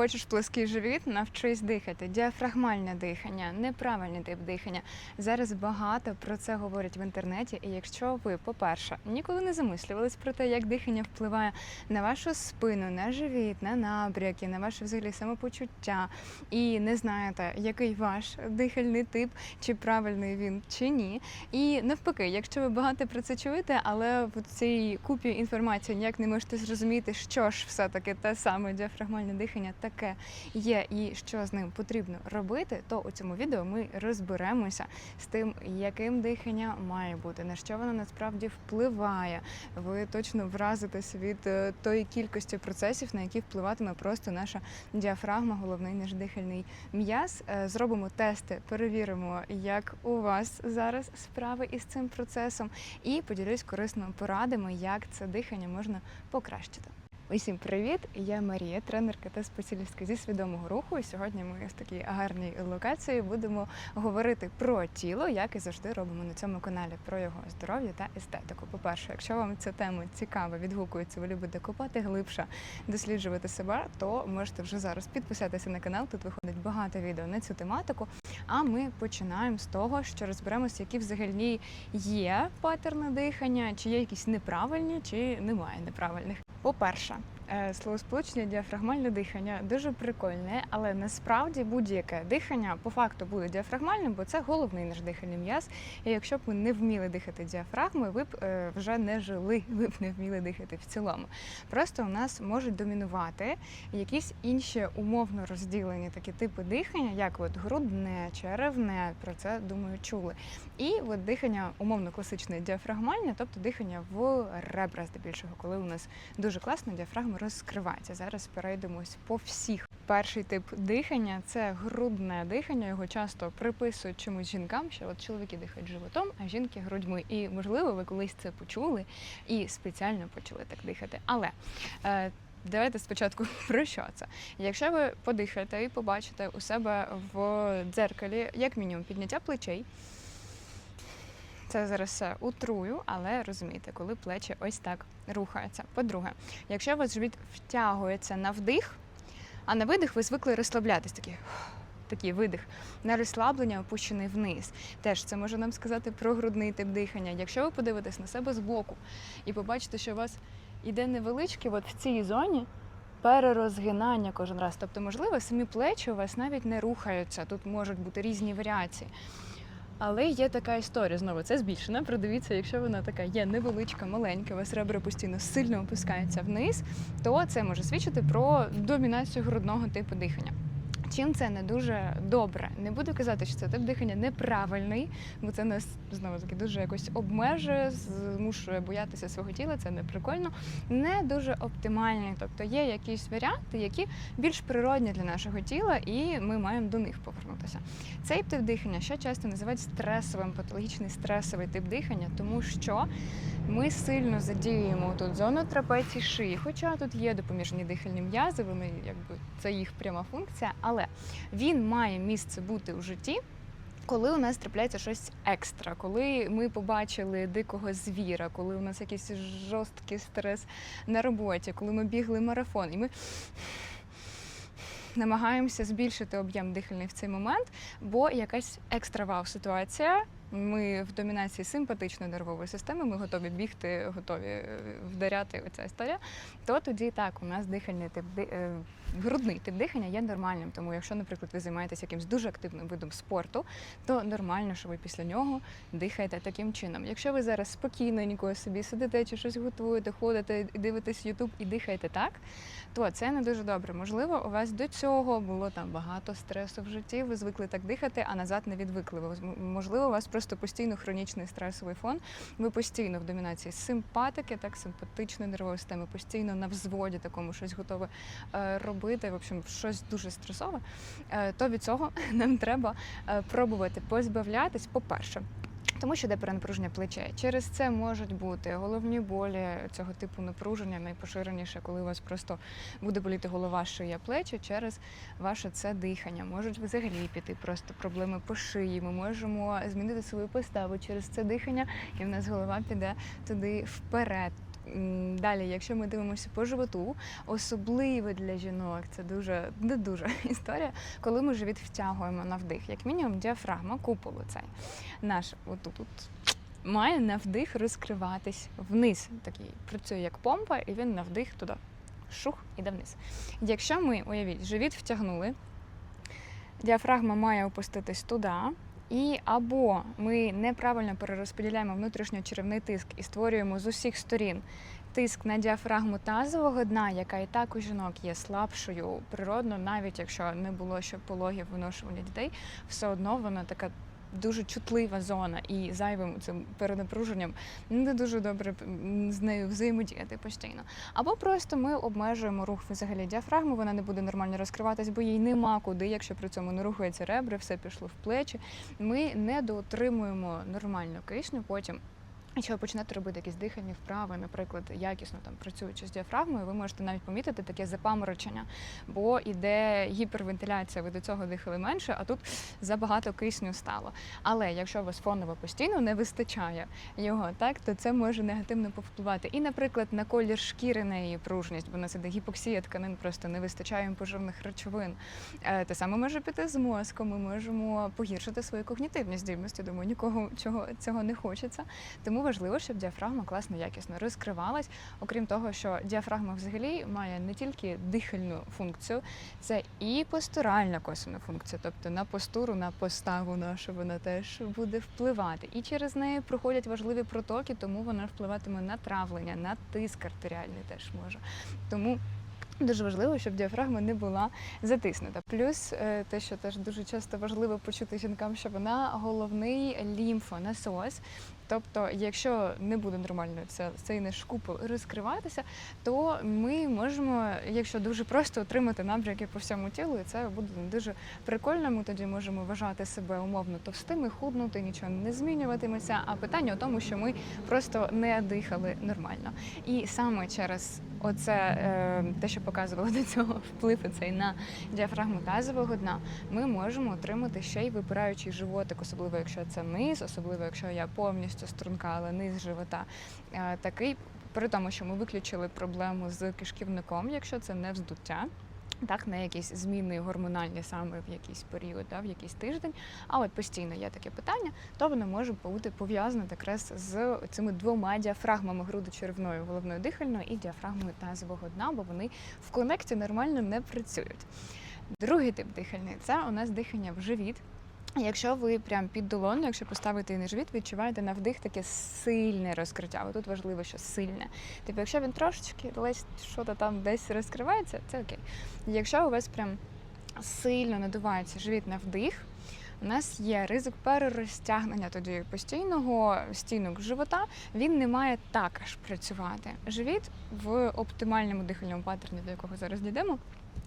Хочеш плоский живіт, навчись дихати. Діафрагмальне дихання, неправильний тип дихання. Зараз багато про це говорять в інтернеті. І якщо ви, по-перше, ніколи не замислювались про те, як дихання впливає на вашу спину, на живіт, на набряки, на ваше взагалі самопочуття, і не знаєте, який ваш дихальний тип, чи правильний він, чи ні. І навпаки, якщо ви багато про це чуєте, але в цій купі інформації ніяк не можете зрозуміти, що ж все-таки те саме діафрагмальне дихання таке є і що з ним потрібно робити, то у цьому відео ми розберемося з тим, яким дихання має бути, на що воно насправді впливає. Ви точно вразитесь від е, тої кількості процесів, на які впливатиме просто наша діафрагма, головний наш дихальний м'яз. Е, Зробимо тести, перевіримо, як у вас зараз справи із цим процесом, і поділюсь корисними порадами, як це дихання можна покращити. Усім привіт! Я Марія, тренерка та спеціалістка зі свідомого руху. І сьогодні ми в такій гарній локації будемо говорити про тіло, як і завжди робимо на цьому каналі, про його здоров'я та естетику. По-перше, якщо вам ця тема цікава, відгукується, ви любите копати глибше, досліджувати себе, то можете вже зараз підписатися на канал. Тут виходить багато відео на цю тематику. А ми починаємо з того, що розберемося, які взагалі є паттерни дихання, чи є якісь неправильні, чи немає неправильних. По-перше, словосполучення діафрагмальне дихання дуже прикольне, але насправді будь-яке дихання по факту буде діафрагмальним, бо це головний наш дихальний м'яз. І якщо б ви не вміли дихати діафрагмою, ви б е, вже не жили, ви б не вміли дихати в цілому. Просто у нас можуть домінувати якісь інші умовно розділені такі типи дихання, як от грудне, черевне, про це думаю чули. І от дихання умовно класичне діафрагмальне, тобто дихання в ребра здебільшого, коли у нас дуже класно діафрагма розкривається. Зараз перейдемось по всіх. Перший тип дихання це грудне дихання. Його часто приписують чомусь жінкам, що от чоловіки дихають животом, а жінки грудьми. І можливо, ви колись це почули і спеціально почали так дихати. Але е, Давайте спочатку про що це. Якщо ви подихаєте і побачите у себе в дзеркалі, як мінімум, підняття плечей. Це зараз все утрую, але розумієте, коли плечі ось так рухаються. По-друге, якщо у вас живіт втягується на вдих, а на видих ви звикли розслаблятись, такий, такий видих, на розслаблення опущений вниз. Теж це може нам сказати про грудний тип дихання. Якщо ви подивитесь на себе збоку і побачите, що у вас іде невеличке, от в цій зоні. Перерозгинання кожен раз. Тобто, можливо, самі плечі у вас навіть не рухаються. Тут можуть бути різні варіації. Але є така історія, знову це збільшена. Продивіться, якщо вона така є невеличка, маленька, у вас ребра постійно сильно опускаються вниз, то це може свідчити про домінацію грудного типу дихання. Чим це не дуже добре. Не буду казати, що це тип дихання неправильний, бо це нас знову таки дуже якось обмежує, змушує боятися свого тіла. Це не прикольно, не дуже оптимальний. Тобто є якісь варіанти, які більш природні для нашого тіла, і ми маємо до них повернутися. Цей тип дихання ще часто називають стресовим, патологічний стресовий тип дихання, тому що ми сильно задіюємо тут зону трапеції шиї, хоча тут є допоміжні дихальні м'язи, вони якби це їх пряма функція, але він має місце бути у житті. Коли у нас трапляється щось екстра, коли ми побачили дикого звіра, коли у нас якийсь жорсткий стрес на роботі, коли ми бігли марафон, і ми намагаємося збільшити об'єм дихальний в цей момент, бо якась екстра вау ситуація. Ми в домінації симпатичної нервової системи, ми готові бігти, готові е, вдаряти оця історія. То тоді так, у нас дихальний тип е, грудний тип дихання є нормальним. Тому, якщо, наприклад, ви займаєтесь якимось дуже активним видом спорту, то нормально, що ви після нього дихаєте таким чином. Якщо ви зараз спокійненько собі сидите чи щось готуєте, ходите дивитесь Ютуб і дихаєте так, то це не дуже добре. Можливо, у вас до цього було там багато стресу в житті, ви звикли так дихати, а назад не відвикли. Можливо, у вас просто постійно хронічний стресовий фон. Ви постійно в домінації симпатики, так симпатичної нервової системи, постійно на взводі такому щось готове е, робити. В общем, щось дуже стресове. Е, то від цього нам треба е, пробувати позбавлятись, по-перше. Тому що йде перенапруження плечей. Через це можуть бути головні болі цього типу напруження, найпоширеніше, коли у вас просто буде боліти голова, шия, плечі через ваше це дихання. Можуть взагалі піти просто проблеми по шиї. Ми можемо змінити свою поставу через це дихання, і в нас голова піде туди вперед. Далі, якщо ми дивимося по животу, особливо для жінок, це дуже не дуже історія, коли ми живіт втягуємо на вдих. Як мінімум, діафрагма, куполу цей наш отут. -от, Має на вдих розкриватись вниз. Такий працює як помпа, і він на вдих туди шух іде вниз. Якщо ми, уявіть, живіт втягнули, діафрагма має опуститись туди, і або ми неправильно перерозподіляємо внутрішньочеревний тиск і створюємо з усіх сторін тиск на діафрагму тазового дна, яка і так у жінок є слабшою природно, навіть якщо не було ще пологів виношування дітей, все одно вона така. Дуже чутлива зона і зайвим цим перенапруженням не дуже добре з нею взаємодіяти постійно. Або просто ми обмежуємо рух взагалі діафрагми, вона не буде нормально розкриватись, бо їй нема куди, якщо при цьому не рухається ребри, все пішло в плечі. Ми не доотримуємо нормально кисню потім. Якщо ви почнете робити якісь дихальні вправи, наприклад, якісно там працюючи з діафрагмою, ви можете навіть помітити таке запаморочення, бо іде гіпервентиляція, ви до цього дихали менше, а тут забагато кисню стало. Але якщо у вас фоново постійно не вистачає його, так то це може негативно повпливати. І, наприклад, на колір шкіри на її пружність, бо у нас іде гіпоксія тканин, просто не вистачає поживних речовин. Е, Те саме може піти з мозком. Ми можемо погіршити свої когнітивні здібності. Думаю, нікого чого цього не хочеться. Тому важливо, щоб діафрагма класно якісно розкривалась. Окрім того, що діафрагма взагалі має не тільки дихальну функцію, це і постуральна косвенна функція, тобто на постуру, на поставу нашу вона теж буде впливати. І через неї проходять важливі протоки, тому вона впливатиме на травлення, на тиск артеріальний теж може. Тому Дуже важливо, щоб діафрагма не була затиснута. Плюс е, те, що теж дуже часто важливо почути жінкам, що вона головний лімфонасос. Тобто, якщо не буде нормально це, цей наш купол розкриватися, то ми можемо, якщо дуже просто отримати набряки по всьому тілу, і це буде дуже прикольно. Ми тоді можемо вважати себе умовно товстими, худнути, нічого не змінюватиметься. А питання у тому, що ми просто не дихали нормально. І саме через оце е, те, що показувало до цього вплив цей на діафрагму тазового дна, ми можемо отримати ще й випираючий животик, особливо якщо це низ, особливо якщо я повністю струнка, але низ живота е, такий. При тому, що ми виключили проблему з кишківником, якщо це не вздуття. Так, не якісь зміни гормональні саме в якийсь період, да, в якийсь тиждень, а от постійно є таке питання, то воно може бути пов'язане якраз з цими двома діафрагмами грудочеревною, головною дихальною і діафрагмою тазового дна, бо вони в конекті нормально не працюють. Другий тип дихальний це у нас дихання в живіт. Якщо ви прям під долону, якщо поставити її на живіт, відчуваєте на вдих таке сильне розкриття. От Тут важливо, що сильне. Типу, якщо він трошечки десь що то там десь розкривається, це окей. Якщо у вас прям сильно надувається живіт на вдих, у нас є ризик перерозтягнення тоді постійного стінок живота. Він не має також працювати. Живіт в оптимальному дихальному паттерні, до якого зараз дійдемо.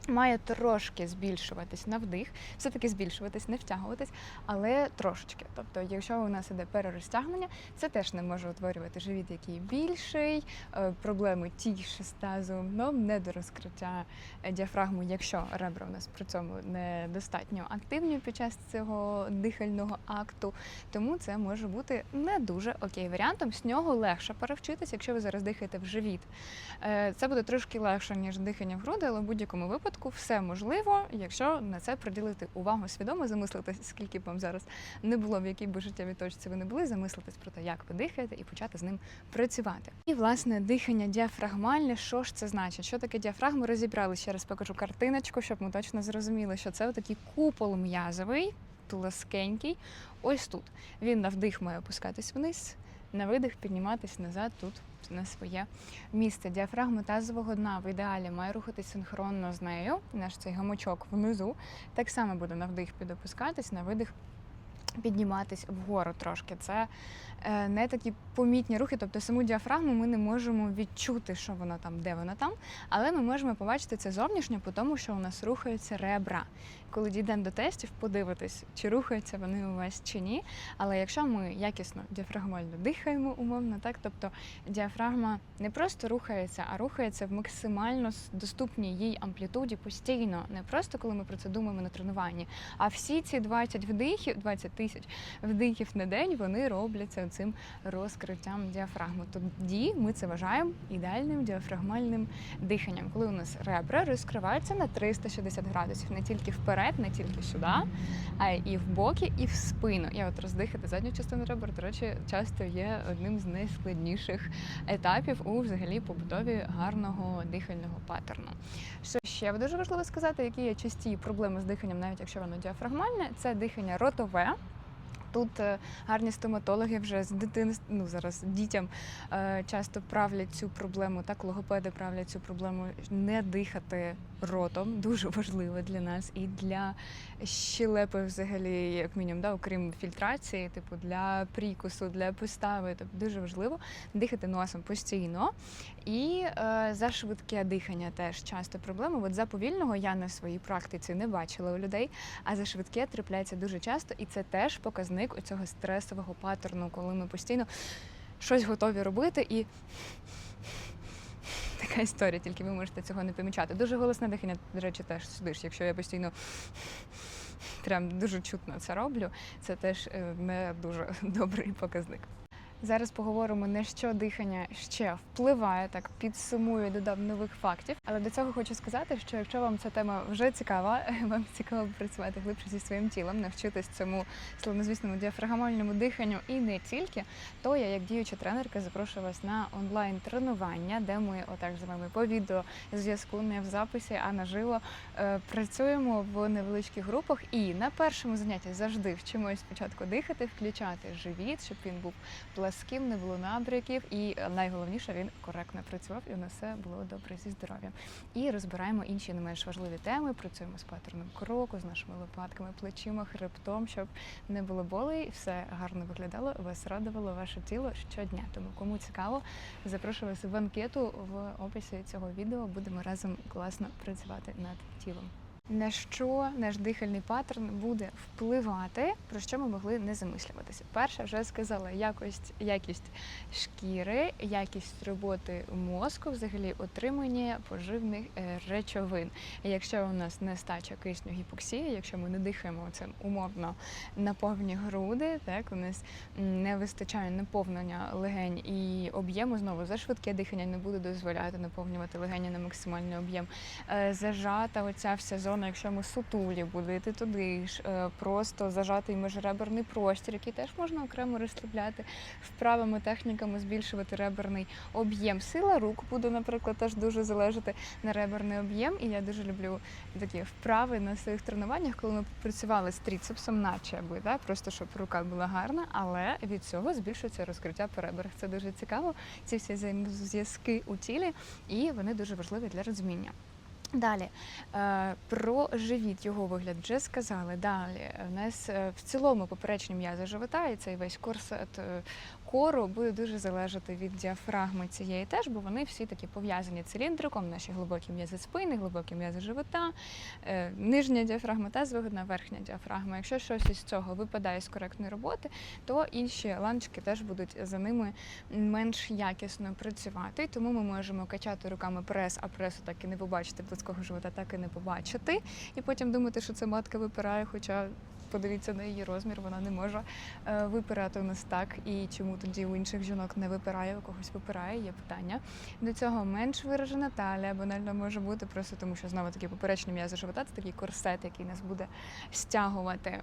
Має трошки збільшуватись на вдих, все-таки збільшуватись, не втягуватись, але трошечки. Тобто, якщо у нас іде перерозтягнення, це теж не може утворювати живіт, який більший, е, проблеми ті ж з тазом, ну, недорозкриття діафрагми, якщо ребра у нас при цьому недостатньо активні під час цього дихального акту. Тому це може бути не дуже окей варіантом. З нього легше перевчитись, якщо ви зараз дихаєте в живіт. Е, Це буде трошки легше, ніж дихання в груди, але в будь-якому випадку все можливо, якщо на це приділити увагу свідомо, замислитись, скільки б вам зараз не було, в якій би життєвій точці ви не були, замислитись про те, як ви дихаєте, і почати з ним працювати. І власне дихання діафрагмальне, що ж це значить? Що таке діафрагма? Розібрали ще раз покажу картиночку, щоб ми точно зрозуміли, що це такий купол м'язовий, плоскенький. Ось тут він на вдих має опускатись вниз. На видих підніматись назад тут на своє місце. Діафрагма тазового дна в ідеалі має рухатись синхронно з нею. Наш цей гамочок внизу так само буде на вдих підопускатись, на видих підніматись вгору трошки. Це е, не такі помітні рухи, тобто саму діафрагму ми не можемо відчути, що вона там, де вона там, але ми можемо побачити це зовнішньо, по тому що у нас рухаються ребра. Коли дійдемо до тестів, подивитись, чи рухаються вони у вас чи ні. Але якщо ми якісно діафрагмально дихаємо, умовно, так тобто діафрагма не просто рухається, а рухається в максимально доступній їй амплітуді постійно, не просто коли ми про це думаємо на тренуванні, а всі ці 20 вдихів, 20 тисяч вдихів на день вони робляться цим розкриттям діафрагми. Тоді ми це вважаємо ідеальним діафрагмальним диханням, коли у нас ребра розкриваються на 360 градусів, не тільки вперед, не тільки сюди, а й в боки, і в спину. І от роздихати задню частину ребер, до речі, часто є одним з найскладніших етапів у взагалі побудові гарного дихального паттерну. Що ще дуже важливо сказати, які є часті проблеми з диханням, навіть якщо воно діафрагмальне, це дихання ротове. Тут е, гарні стоматологи вже з дитинства, ну зараз дітям е, часто правлять цю проблему, так логопеди правлять цю проблему не дихати ротом. Дуже важливо для нас і для щелепи, взагалі, як мінімум, да, окрім фільтрації, типу для прикусу, для постави. Тобто дуже важливо дихати носом постійно. І е, за швидке дихання теж часто проблема. От за повільного я на своїй практиці не бачила у людей, а за швидке трапляється дуже часто, і це теж показник цього стресового паттерну, коли ми постійно щось готові робити і. Така історія, тільки ви можете цього не помічати. Дуже голосне дихання, до речі, теж сидиш. Якщо я постійно прям дуже чутно це роблю, це теж е, не дуже добрий показник. Зараз поговоримо на що дихання ще впливає, так підсумую, додам нових фактів. Але до цього хочу сказати, що якщо вам ця тема вже цікава, вам цікаво працювати глибше зі своїм тілом, навчитись цьому славнозвісному діафрагмальному диханню і не тільки, то я, як діюча тренерка, запрошую вас на онлайн тренування, де ми отак з вами по відео зв'язку не в записі, а наживо е, працюємо в невеличких групах. І на першому занятті завжди вчимось спочатку дихати, включати живіт, щоб він був пласким, не було набряків, і найголовніше він коректно працював, і у нас все було добре зі здоров'ям. І розбираємо інші не менш важливі теми. Працюємо з паттерном кроку, з нашими лопатками, плечима, хребтом, щоб не було болей, все гарно виглядало, вас радувало ваше тіло щодня. Тому кому цікаво, запрошую вас в анкету в описі цього відео. Будемо разом класно працювати над тілом. На що наш дихальний паттерн буде впливати, про що ми могли не замислюватися? Перше, вже сказала якість, якість шкіри, якість роботи мозку, взагалі отримання поживних е, речовин. Якщо у нас нестача кисню гіпоксія, якщо ми не дихаємо цим умовно на повні груди, так у нас не вистачає наповнення легень і об'єму знову за швидке дихання не буде дозволяти наповнювати легені на максимальний об'єм. Е, Зажата оця вся зона, якщо ми сутулі, буде йти туди ж, е, просто зажатий міжреберний простір, який теж можна окремо розслабляти вправами, техніками, збільшувати реберний об'єм. Сила рук буде, наприклад, теж дуже залежати на реберний об'єм. І я дуже люблю такі вправи на своїх тренуваннях, коли ми працювали з тріцепсом, наче аби, да? просто щоб рука була гарна, але від цього збільшується розкриття по ребрах. Це дуже цікаво. Ці всі взаємозв'язки у тілі, і вони дуже важливі для розуміння. Далі. Е, про живіт його вигляд. Вже сказали. Далі. В нас е, в цілому поперечні м'язи живота і цей весь корсет е, кору буде дуже залежати від діафрагми цієї теж, бо вони всі такі пов'язані циліндриком, наші глибокі м'язи спини, глибокі м'язи живота, нижня діафрагма та звигодна верхня діафрагма. Якщо щось із цього випадає з коректної роботи, то інші ланчики теж будуть за ними менш якісно працювати. Тому ми можемо качати руками прес, а пресу так і не побачити плоского живота, так і не побачити. І потім думати, що це матка випирає, хоча. Подивіться на її розмір, вона не може е, випирати у нас так. І чому тоді у інших жінок не випирає, у когось випирає, є питання. До цього менш виражена талія, банально може бути, просто тому що знову таки поперечні м'язи живота це такий корсет, який нас буде стягувати.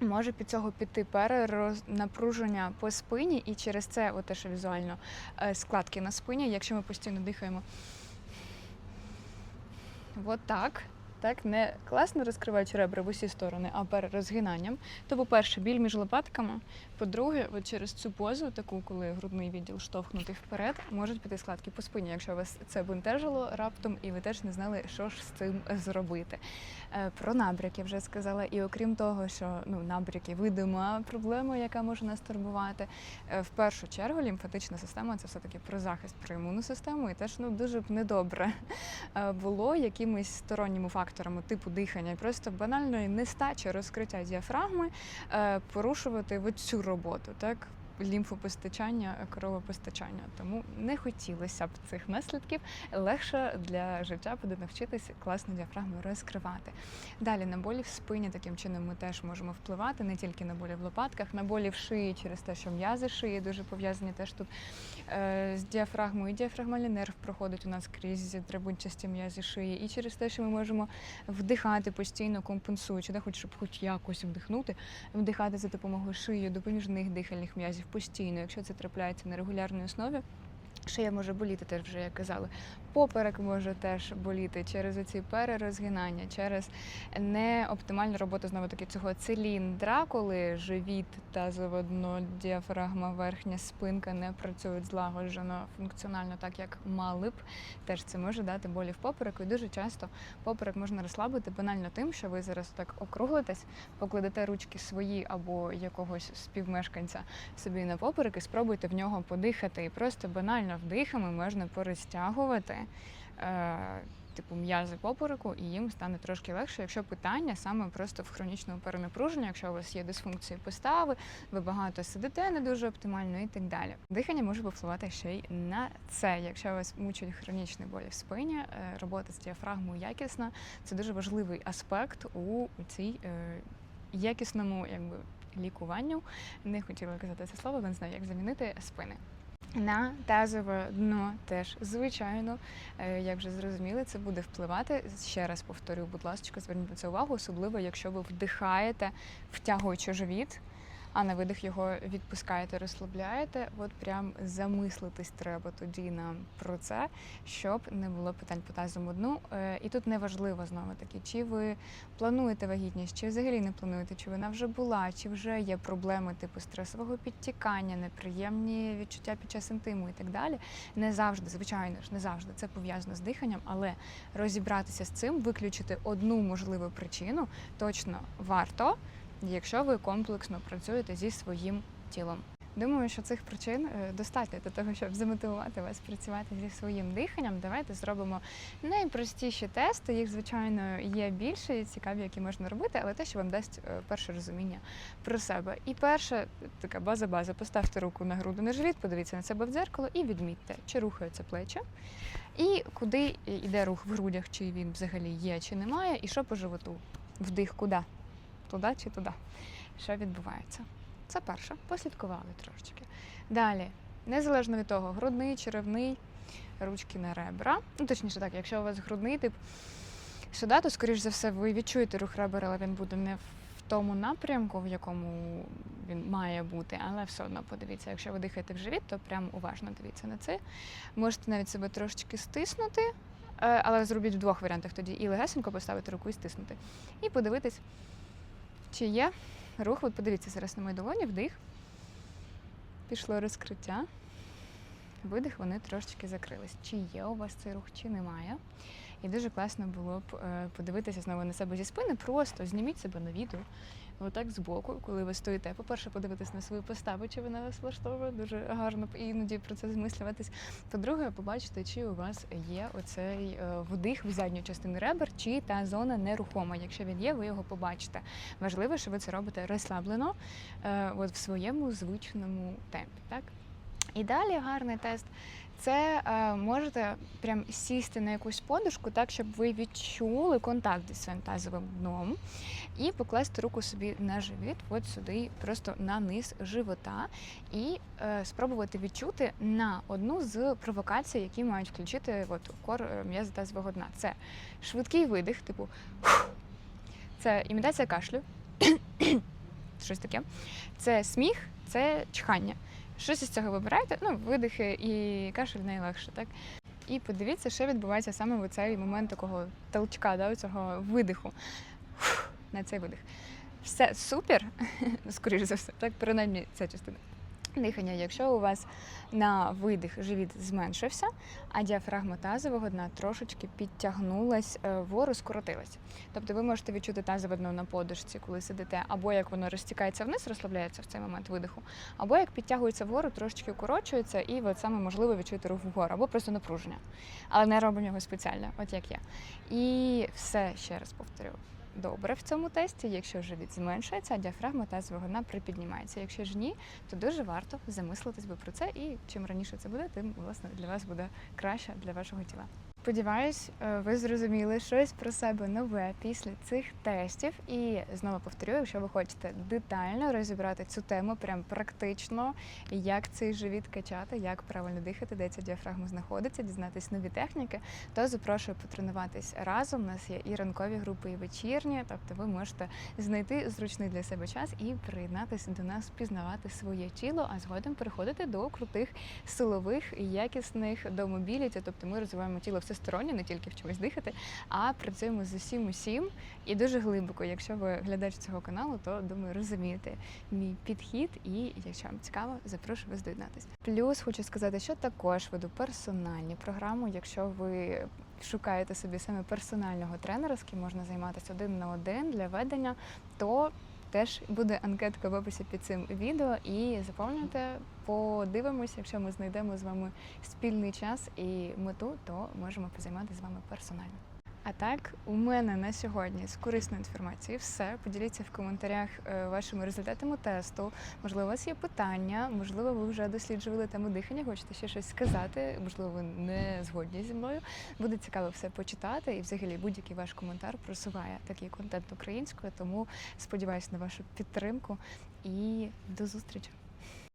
Може під цього піти перенапруження по спині, і через це, от те, що візуально е, складки на спині, якщо ми постійно дихаємо. От так. Так, не класно розкриваючи ребра в усі сторони, а перерозгинанням. То, по-перше, біль між лопатками. По-друге, от через цю позу, таку, коли грудний відділ штовхнутий вперед, можуть піти складки по спині, якщо вас це бентежило раптом, і ви теж не знали, що ж з цим зробити. Е, про набряки вже сказала. І окрім того, що ну, набряки видима проблема, яка може нас турбувати. е, В першу чергу лімфатична система це все-таки про захист про імунну систему, і теж ну, дуже б недобре е, було якимись сторонніми факторами типу дихання, просто банальної нестачі розкриття діафрагми е, порушувати цю роботу. Так? Лімфопостачання, кровопостачання. Тому не хотілося б цих наслідків. Легше для життя буде навчитися класно діафрагму розкривати. Далі на болі в спині таким чином ми теж можемо впливати не тільки на болі в лопатках, на болі в шиї через те, що м'язи шиї дуже пов'язані теж тут е, з діафрагмою. Діафрагмальний нерв проходить у нас крізь трибунчасті м'язі шиї, і через те, що ми можемо вдихати постійно, компенсуючи, да, хоч щоб хоч якось вдихнути, вдихати за допомогою шиї, допоміжних дихальних м'язів постійно, якщо це трапляється на регулярній основі. Шия може боліти теж вже, як казали. Поперек може теж боліти через оці перерозгинання, через неоптимальну роботу знову таки цього циліндра, коли живіт та заводно діафрагма, верхня спинка не працюють злагоджено функціонально так, як мали б. Теж це може дати болі в попереку. І дуже часто поперек можна розслабити банально тим, що ви зараз так округлитесь, покладете ручки свої або якогось співмешканця собі на поперек і спробуйте в нього подихати. І просто банально вдихами можна порозтягувати. Е, Типу м'язи попереку, і їм стане трошки легше, якщо питання саме просто в хронічному перенапруженні, якщо у вас є дисфункції постави, ви багато сидите не дуже оптимально і так далі. Дихання може повпливати ще й на це. Якщо вас мучать хронічні болі в спині, е, робота з діафрагмою якісна, це дуже важливий аспект у цій е, якісному якби лікуванню. Не хотіла казати це слово, не знаю, як замінити спини. На тазове дно теж, звичайно, е, як вже зрозуміли, це буде впливати. Ще раз повторю, будь ласка, зверніть на це увагу, особливо якщо ви вдихаєте, втягуючи живіт, а на видих його відпускаєте, розслабляєте. От прям замислитись треба тоді нам про це, щоб не було питань по тазовому дну. Е, І тут неважливо знову таки, чи ви плануєте вагітність, чи взагалі не плануєте, чи вона вже була, чи вже є проблеми типу стресового підтікання, неприємні відчуття під час інтиму і так далі. Не завжди, звичайно ж, не завжди це пов'язано з диханням, але розібратися з цим, виключити одну можливу причину точно варто, якщо ви комплексно працюєте зі своїм тілом. Думаю, що цих причин е, достатньо для того, щоб замотивувати вас працювати зі своїм диханням. Давайте зробимо найпростіші тести. Їх, звичайно, є більше і цікаві, які можна робити, але те, що вам дасть е, перше розуміння про себе. І перше, така база-база, поставте руку на груди на живіт, подивіться на себе в дзеркало і відмітьте, чи рухаються плечі, і куди йде рух в грудях, чи він взагалі є, чи немає, і що по животу. Вдих куди? Туди чи туди? Що відбувається? Це перше. Послідкували трошечки. Далі, незалежно від того, грудний, черевний, ручки на ребра. Ну, точніше так, якщо у вас грудний тип сюди, то, скоріш за все, ви відчуєте рух ребер, але він буде не в тому напрямку, в якому він має бути, але все одно подивіться, якщо ви дихаєте в живіт, то прям уважно дивіться на це. Можете навіть себе трошечки стиснути, е, але зробіть в двох варіантах тоді і легесенько поставити руку і стиснути. І подивитись, чи є рух. От подивіться зараз на мої долоні, вдих. Пішло розкриття. Видих, вони трошечки закрились. Чи є у вас цей рух, чи немає. І дуже класно було б е, подивитися знову на себе зі спини, просто зніміть себе на відео. Отак збоку, коли ви стоїте. По-перше, подивитись на свою поставу, чи вона вас влаштовує, дуже гарно іноді про це змислюватись. По-друге, побачите, чи у вас є оцей е, вдих в задню частину ребер, чи та зона нерухома. Якщо він є, ви його побачите. Важливо, що ви це робите розслаблено, е, от в своєму звичному темпі. Так? І далі гарний тест. Це е, можете прям сісти на якусь подушку, так щоб ви відчули контакт зі своїм тазовим дном і покласти руку собі на живіт, от сюди, просто на низ живота, і е, спробувати відчути на одну з провокацій, які мають включити от, кор е, м'язи тазового дна. Це швидкий видих, типу це імітація кашлю, щось таке. Це сміх, це чхання. Щось із цього вибирайте, ну, видихи і кашель найлегше, так? І подивіться, що відбувається саме в цей момент такого толчка, да, цього видиху. Фух, на цей видих. Все супер, скоріш за все, так, принаймні ця частина. Дихання, якщо у вас на видих живіт зменшився, а діафрагма тазового дна трошечки підтягнулась е, вгору, скоротилась. Тобто ви можете відчути тазове дно на подушці, коли сидите, або як воно розтікається вниз, розслабляється в цей момент видиху, або як підтягується вгору, трошечки укорочується, і от саме можливо відчути рух вгору, або просто напруження. Але не робимо його спеціально, от як я. І все ще раз повторю. Добре в цьому тесті. Якщо живіт зменшується, а діафрагма тазового дна припіднімається. Якщо ж ні, то дуже варто замислитись би про це. І чим раніше це буде, тим власне для вас буде краще для вашого тіла. Сподіваюсь, е, ви зрозуміли щось про себе нове після цих тестів. І знову повторю, якщо ви хочете детально розібрати цю тему, прям практично, як цей живіт качати, як правильно дихати, де ця діафрагма знаходиться, дізнатись нові техніки, то запрошую потренуватись разом. У нас є і ранкові групи, і вечірні. Тобто ви можете знайти зручний для себе час і приєднатися до нас, пізнавати своє тіло, а згодом переходити до крутих силових якісних до мобіліті. Тобто ми розвиваємо тіло всесторонньо, не тільки вчимось дихати, а працюємо з усім усім і дуже глибоко. Якщо ви глядач цього каналу, то думаю, розумієте мій підхід. І якщо вам цікаво, запрошую вас доєднатися. Плюс хочу сказати, що також веду персональні програми. Якщо ви шукаєте собі саме персонального тренера, з ким можна займатися один на один для ведення, то Теж буде анкетка в описі під цим відео і заповнюйте, подивимося, якщо ми знайдемо з вами спільний час і мету, то можемо позайматися з вами персонально. А так, у мене на сьогодні з корисною інформацією все. Поділіться в коментарях е, вашими результатами тесту. Можливо, у вас є питання, можливо, ви вже досліджували тему дихання, хочете ще щось сказати, можливо, ви не згодні зі мною. Буде цікаво все почитати, і взагалі будь-який ваш коментар просуває такий контент українською. Тому сподіваюся на вашу підтримку і до зустрічі.